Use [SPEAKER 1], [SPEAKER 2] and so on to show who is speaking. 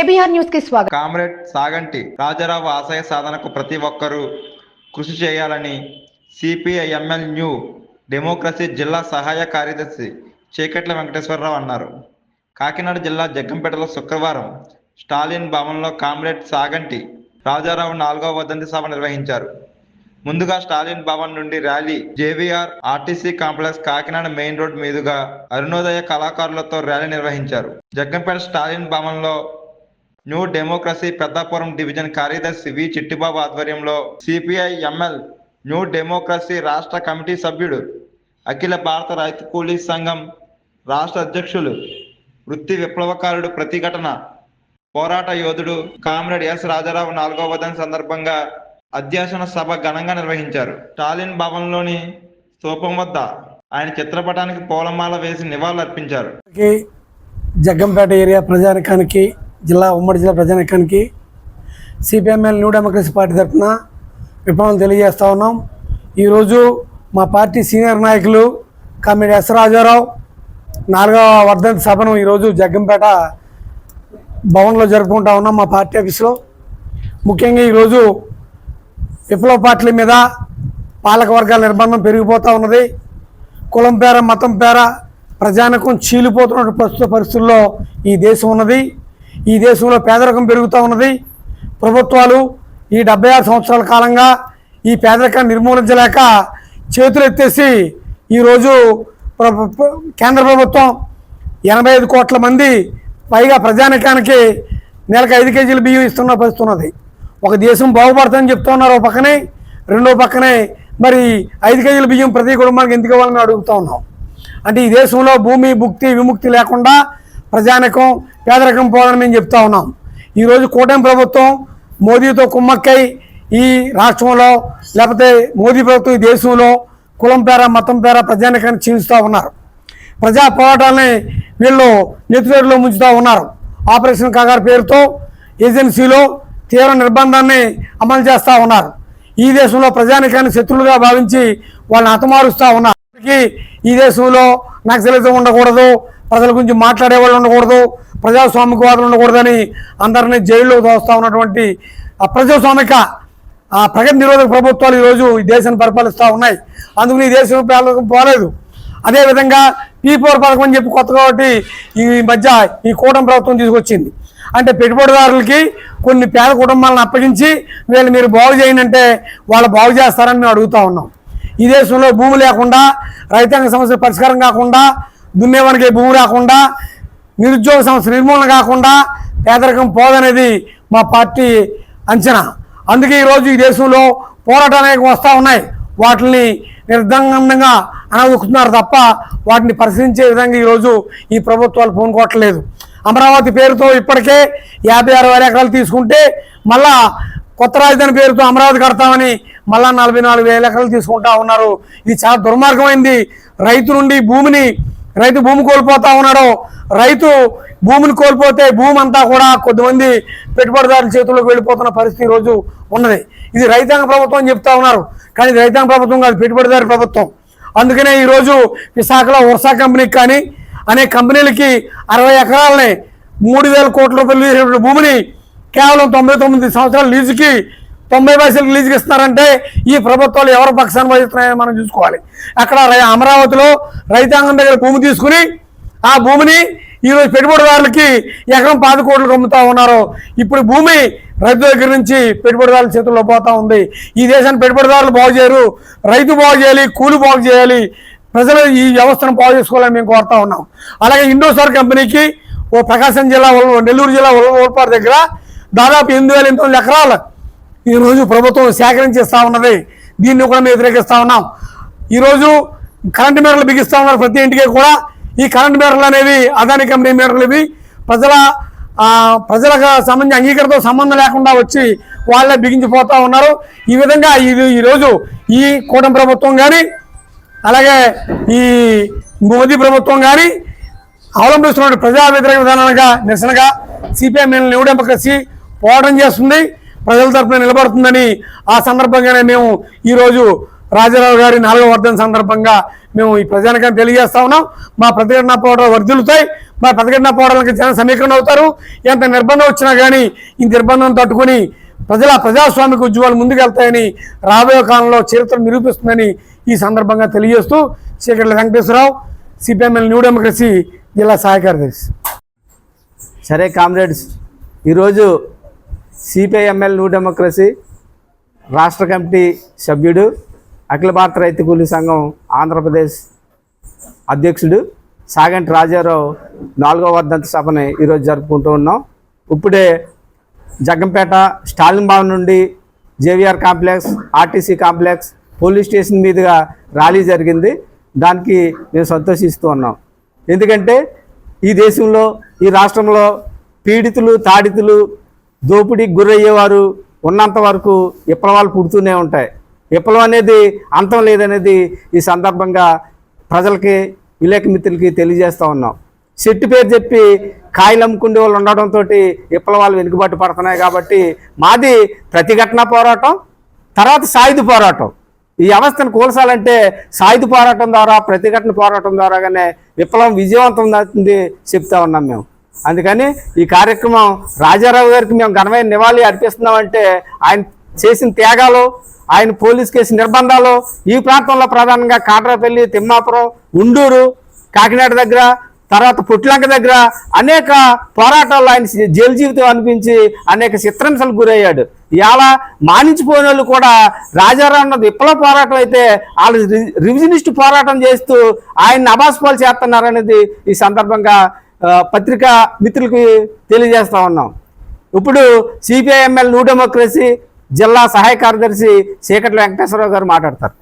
[SPEAKER 1] KBR న్యూస్కి స్వాగతం.
[SPEAKER 2] Comrade Saganti Rajarao ఆశయ సాధనకు ప్రతి ఒక్కరూ కృషి చేయాలని సిపిఐఎంఎల్ న్యూ డెమోక్రసీ జిల్లా సహాయ కార్యదర్శి చీకట్ల వెంకటేశ్వరరావు అన్నారు. కాకినాడ జిల్లా జగ్గంపేటలో శుక్రవారం స్టాలిన్ భవన్లో కామ్రేడ్ సాగంటి రాజారావు నాలుగవ వదంతి సభ నిర్వహించారు. ముందుగా స్టాలిన్ భవన్ నుండి rally JVR RTC complex Kakinada main road మీదుగా అరుణోదయ కళాకారులతో ర్యాలీ నిర్వహించారు. జగ్గంపేట స్టాలిన్ భవన్లో న్యూ డెమోక్రసీ పెద్దాపురం డివిజన్ కార్యదర్శి వి చిట్టిబాబు ఆధ్వర్యంలో సిపిఐ ఎంఎల్ న్యూ డెమోక్రసీ రాష్ట్ర కమిటీ సభ్యుడు అఖిల భారత రైతు కూలీ సంఘం రాష్ట్ర అధ్యక్షులు వృత్తి విప్లవకారుడు ప్రతిఘటన పోరాట యోధుడు కామ్రేడ్ ఎస్ రాజారావు నాలుగో వదన సందర్భంగా అధ్యాసన సభ ఘనంగా నిర్వహించారు. స్టాలిన్ భవన్లోని స్థూపం వద్ద ఆయన చిత్రపటానికి పూలమాల వేసి నివాళులర్పించారు.
[SPEAKER 3] అర్పించారు జగ్గంపేట ఏరియా ప్రజానికానికి జిల్లా ఉమ్మడి జిల్లా ప్రజానికానికి సిపిఎంఎల్ న్యూ డెమోక్రసీ పార్టీ తరఫున విప్లవం తెలియజేస్తూ ఉన్నాం. ఈరోజు మా పార్టీ సీనియర్ నాయకులు కామెడీ ఎస్ రాజారావు నాలుగవ వర్ధంతి సభను ఈరోజు జగ్గంపేట భవన్లో జరుపుకుంటా ఉన్నాం మా పార్టీ ఆఫీస్లో. ముఖ్యంగా ఈరోజు విప్లవ పార్టీల మీద పాలక వర్గాల నిర్బంధం పెరిగిపోతూ ఉన్నది. కులం పేర మతం పేర ప్రజానకం చీలిపోతున్న ప్రస్తుత పరిస్థితుల్లో ఈ దేశం ఉన్నది. ఈ దేశంలో పేదరికం పెరుగుతూ ఉన్నది. ప్రభుత్వాలు ఈ డెబ్బై ఆరు సంవత్సరాల కాలంగా ఈ పేదరికాన్ని నిర్మూలించలేక చేతులు ఎత్తేసి ఈరోజు కేంద్ర ప్రభుత్వం ఎనభై ఐదు కోట్ల మంది పైగా ప్రజానికానికి నెలకు ఐదు కేజీలు బియ్యం ఇస్తున్న పరిస్థితి ఉన్నది. ఒక దేశం బాగుపడుతుందని చెప్తా ఉన్నారు ఒక పక్కనే రెండో పక్కనే మరి ఐదు కేజీల బియ్యం ప్రతి కుటుంబానికి ఎందుకు ఇవ్వాలని అడుగుతూ ఉన్నాం. అంటే ఈ దేశంలో భూమి భుక్తి విముక్తి లేకుండా ప్రజానికం పేదరికం పోదని మేము చెప్తా ఉన్నాం. ఈరోజు కూటమి ప్రభుత్వం మోదీతో కుమ్మక్కై ఈ రాష్ట్రంలో లేకపోతే మోదీ ప్రభుత్వం ఈ దేశంలో కులం పేర మతం పేర ప్రజానికాన్ని క్షీణిస్తూ ఉన్నారు. ప్రజా పోరాటాలని వీళ్ళు నెత్తివేరులో ముంచుతూ ఉన్నారు. ఆపరేషన్ కాగారు పేరుతో ఏజెన్సీలో తీవ్ర నిర్బంధాన్ని అమలు చేస్తూ ఉన్నారు. ఈ దేశంలో ప్రజానికాన్ని శత్రులుగా భావించి వాళ్ళని హతమారుస్తూ ఉన్నారు. ఈ దేశంలో నక్సలిజం ఉండకూడదు ప్రజల గురించి మాట్లాడే వాళ్ళు ఉండకూడదు ప్రజాస్వామికవాదులు ఉండకూడదని అందరినీ జైల్లో దోస్తూ ఉన్నటువంటి ప్రజాస్వామిక ప్రగతి నిరోధక ప్రభుత్వాలు ఈరోజు ఈ దేశాన్ని పరిపాలిస్తూ ఉన్నాయి. అందుకని ఈ దేశం పేదరికం పోలేదు. అదేవిధంగా పీ ఫోర్ పథకం అని చెప్పి కొత్త కాబట్టి ఈ మధ్య ఈ కూటమి ప్రభుత్వం తీసుకొచ్చింది. అంటే పెట్టుబడిదారులకి కొన్ని పేద కుటుంబాలను అప్పగించి వీళ్ళు మీరు బాగు చేయనంటే వాళ్ళు బాగు చేస్తారని మేము అడుగుతా ఉన్నాం. ఈ దేశంలో భూమి లేకుండా రైతాంగ సమస్య పరిష్కారం కాకుండా దున్నేవానికి భూమి రాకుండా నిరుద్యోగ సమస్య నిర్మూలన కాకుండా పేదరికం పోదనేది మా పార్టీ అంచనా. అందుకే ఈరోజు ఈ దేశంలో పోరాటాలు అనేక వస్తూ ఉన్నాయి. వాటిని నిర్దంగంగా అనగొక్కుతున్నారు తప్ప వాటిని పరిశీలించే విధంగా ఈరోజు ఈ ప్రభుత్వాలు పూనుకోవట్లేదు. అమరావతి పేరుతో ఇప్పటికే యాభై ఆరు వేల ఎకరాలు తీసుకుంటే మళ్ళా కొత్త రాజధాని పేరుతో అమరావతి కడతామని మళ్ళా నలభై నాలుగు వేల ఎకరాలు తీసుకుంటా ఉన్నారు. ఇది చాలా దుర్మార్గమైంది. రైతు నుండి భూమిని రైతు భూమి కోల్పోతా ఉన్నాడు. రైతు భూమిని కోల్పోతే భూమి అంతా కూడా కొద్దిమంది పెట్టుబడిదారుల చేతుల్లోకి వెళ్ళిపోతున్న పరిస్థితి రోజు ఉన్నది. ఇది రైతాంగ ప్రభుత్వం అని చెప్తా ఉన్నారు. కానీ ఇది రైతాంగ ప్రభుత్వం కాదు పెట్టుబడిదారు ప్రభుత్వం. అందుకనే ఈరోజు విశాఖలో వర్షా కంపెనీకి కానీ అనేక కంపెనీలకి అరవై ఎకరాలని మూడు వేల కోట్ల రూపాయలు భూమిని కేవలం తొంభై తొమ్మిది సంవత్సరాల లీజుకి తొంభై పైసలు లీజుకి ఇస్తున్నారంటే ఈ ప్రభుత్వాలు ఎవరి పక్షాన్ని వహిస్తున్నాయని మనం చూసుకోవాలి. అక్కడ అమరావతిలో రైతాంగం దగ్గర భూమి తీసుకుని ఆ భూమిని ఈరోజు పెట్టుబడిదారులకి ఎకరం పాతి కోట్లకు అమ్ముతా ఉన్నారు. ఇప్పుడు భూమి రైతు దగ్గర నుంచి పెట్టుబడిదారుల చేతుల్లో పోతా ఉంది. ఈ దేశాన్ని పెట్టుబడిదారులు బాగు చేయరు. రైతు బాగు చేయాలి కూలి బాగు చేయాలి. ప్రజలు ఈ వ్యవస్థను బాగు చేసుకోవాలని మేము కోరుతా ఉన్నాం. అలాగే ఇండోసార్ కంపెనీకి ఓ ప్రకాశం జిల్లా నెల్లూరు జిల్లా ఉల్లపాడు దగ్గర దాదాపు ఎనిమిది వేల ఎనిమిది వందల ఎకరాలు ఈరోజు ప్రభుత్వం సేకరించేస్తూ ఉన్నది. దీన్ని కూడా మేము వ్యతిరేకిస్తూ ఉన్నాం. ఈరోజు కరెంటు మీటర్లు బిగిస్తూ ఉన్నారు ప్రతి ఇంటికి కూడా. ఈ కరెంటు మీటర్లు అనేవి అదాని కంపెనీ మీటర్లు ఇవి ప్రజల ప్రజలకు సంబంధించి అంగీకారంతో సంబంధం లేకుండా వచ్చి వాళ్ళే బిగించిపోతూ ఉన్నారు. ఈ విధంగా ఇది ఈరోజు ఈ కూటమి ప్రభుత్వం కానీ అలాగే ఈ మోదీ ప్రభుత్వం కానీ అవలంబిస్తున్న ప్రజా వ్యతిరేక విధానాలుగా నిరసనగా సిపిఐ న్యూ డెమోక్రసీ పోరాటం చేస్తుంది. ప్రజల తరఫున నిలబడుతుందని ఆ సందర్భంగానే మేము ఈరోజు రాజారావు గారి నాలుగో వర్ధన సందర్భంగా మేము ఈ ప్రజానికాన్ని తెలియజేస్తా ఉన్నాం. మా ప్రతిఘటన పోరాటాలు వర్ధిల్లుతాయి. మా ప్రతిఘటన పోరాటాలకు జన సమీకరణ అవుతారు. ఎంత నిర్బంధం వచ్చినా కానీ ఈ నిర్బంధం తట్టుకుని ప్రజల ప్రజాస్వామిక ఉద్యమాలు ముందుకెళ్తాయని రాబోయే కాలంలో చరిత్ర నిరూపిస్తుందని ఈ సందర్భంగా తెలియజేస్తూ Cheekatla Venkateswara Rao CPML new democracy జిల్లా సహాయ కార్యదర్శి
[SPEAKER 1] సరే కామ్రేడ్స్ ఈరోజు సిపిఐఎంఎల్ న్యూ డెమోక్రసీ రాష్ట్ర కమిటీ సభ్యుడు అఖిల భారత రైతు కూలీ సంఘం ఆంధ్రప్రదేశ్ అధ్యక్షుడు సాగంటి రాజారావు నాలుగో వర్ధంత సభని ఈరోజు జరుపుకుంటూ ఉన్నాం. ఇప్పుడే జగ్గంపేట స్టాలిన్ భవన్ నుండి JVR complex RTC complex police station మీదుగా ర్యాలీ జరిగింది. దానికి మేము సంతోషిస్తూ ఉన్నాం. ఎందుకంటే ఈ దేశంలో ఈ రాష్ట్రంలో పీడితులు తాడితులు దోపిడీకి గురయ్యేవారు ఉన్నంత వరకు విప్లవాలు పుడుతూనే ఉంటాయి. విప్లవం అనేది అంతం లేదనేది ఈ సందర్భంగా ప్రజలకి విలేకమిత్రులకి తెలియజేస్తూ ఉన్నాం. చెట్టు పేరు చెప్పి కాయలు అమ్ముకునే వాళ్ళు ఉండడంతో విప్లవాలు వెనుకబాటు పడుతున్నాయి కాబట్టి మాది ప్రతిఘటన పోరాటం తర్వాత సాయుధ పోరాటం. ఈ వ్యవస్థను కూల్చాలంటే సాయుధ పోరాటం ద్వారా ప్రతిఘటన పోరాటం ద్వారాగానే విప్లవం విజయవంతం అవుతుంది చెప్తా ఉన్నాం మేము. అందుకని ఈ కార్యక్రమం రాజారావు గారికి మేము ఘనమైన నివాళి అర్పిస్తున్నామంటే ఆయన చేసిన త్యాగాలు ఆయన పోలీస్ కేసు నిర్బంధాలు ఈ ప్రాంతంలో ప్రధానంగా కాట్రాపల్లి తిమ్మాపురం ఉండూరు కాకినాడ దగ్గర తర్వాత పుట్లంక దగ్గర అనేక పోరాటాల్లో ఆయన జైలు జీవితం అనిపించి అనేక చిత్రహింసలకు గురయ్యాడు. ఇవాళ మానించిపోయిన వాళ్ళు కూడా రాజారావు విప్లవ పోరాటం అయితే వాళ్ళు రి- రివిజనిస్ట్ పోరాటం చేస్తూ ఆయన్ని అబాస్పాలు చేస్తున్నారనేది ఈ సందర్భంగా పత్రికా మిత్రులకి తెలియజేస్తా ఉన్నాం. ఇప్పుడు సిపిఐఎంఎల్ న్యూ డెమోక్రసీ జిల్లా సహాయ కార్యదర్శి చీకట్ల వెంకటేశ్వరరావు గారు మాట్లాడతారు.